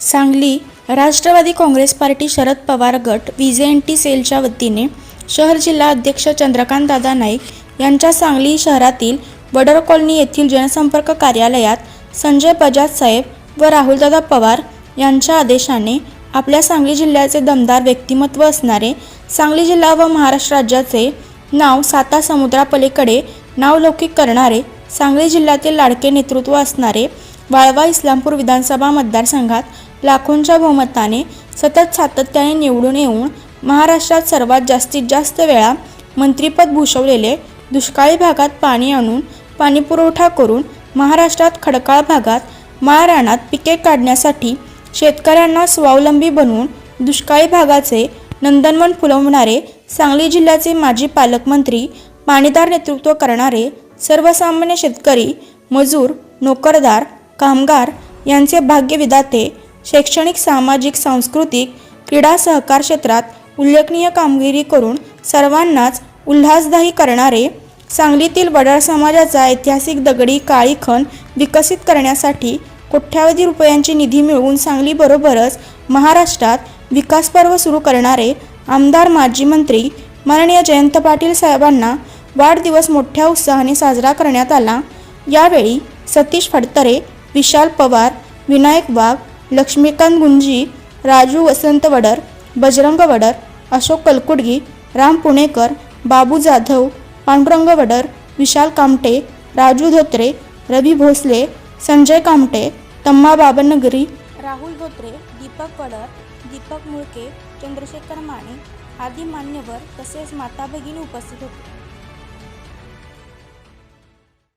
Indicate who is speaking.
Speaker 1: Sangli Rashtrawadi Congress party Sharad Pawar गट T सेलच्या वतीने शहर जिल्हा अध्यक्ष चंद्रकांत दादा नाईक यांच्या सांगली शहरातील वडर कॉलनी येथील जनसंपर्क कार्यालयात संजय बजाज साहेब व राहुलदादा पवार यांच्या आदेशाने आपल्या सांगली जिल्ह्याचे दमदार व्यक्तिमत्व असणारे सांगली जिल्हा व महाराष्ट्र राज्याचे नाव साता समुद्रापलीकडे नावलौकिक करणारे सांगली जिल्ह्यातील लाडके नेतृत्व असणारे वाळवा इस्लामपूर विधानसभा मतदारसंघात लाखोंच्या बहुमताने सतत सातत्याने निवडून येऊन महाराष्ट्रात सर्वात जास्तीत जास्त वेळा मंत्रीपद भूषवलेले दुष्काळी भागात पाणी आणून पाणीपुरवठा करून महाराष्ट्रात खडकाळ भागात माळरानात पिके काढण्यासाठी शेतकऱ्यांना स्वावलंबी बनवून दुष्काळी भागाचे नंदनवन फुलवणारे सांगली जिल्ह्याचे माजी पालकमंत्री पाणीदार नेतृत्व करणारे सर्वसामान्य शेतकरी मजूर नोकरदार कामगार यांचे भाग्यविदाते शैक्षणिक सामाजिक सांस्कृतिक क्रीडा सहकार क्षेत्रात उल्लेखनीय कामगिरी करून सर्वांनाच उल्हासदायी करणारे सांगलीतील वडार समाजाचा ऐतिहासिक दगडी काळी खण विकसित करण्यासाठी कोट्यावधी रुपयांची निधी मिळवून सांगलीबरोबरच महाराष्ट्रात विकास पर्व सुरू करणारे आमदार माजी मंत्री माननीय जयंत पाटील साहेबांना वाढदिवस मोठ्या उत्साहाने साजरा करण्यात आला. यावेळी सतीश फडतरे विशाल पवार विनायक वाघ लक्ष्मीकांत गुंजी राजू वसंत वडर बजरंग वडर अशोक कलकुडगी राम पुणेकर बाबू जाधव पांडुरंग वडर विशाल कामटे राजू धोत्रे रवी भोसले संजय कामटे तम्मा बाबनगरी राहुल धोत्रे दीपक वडर दीपक मुळके चंद्रशेखर माने आदी मान्यवर तसेच माता भगिनी उपस्थित होते.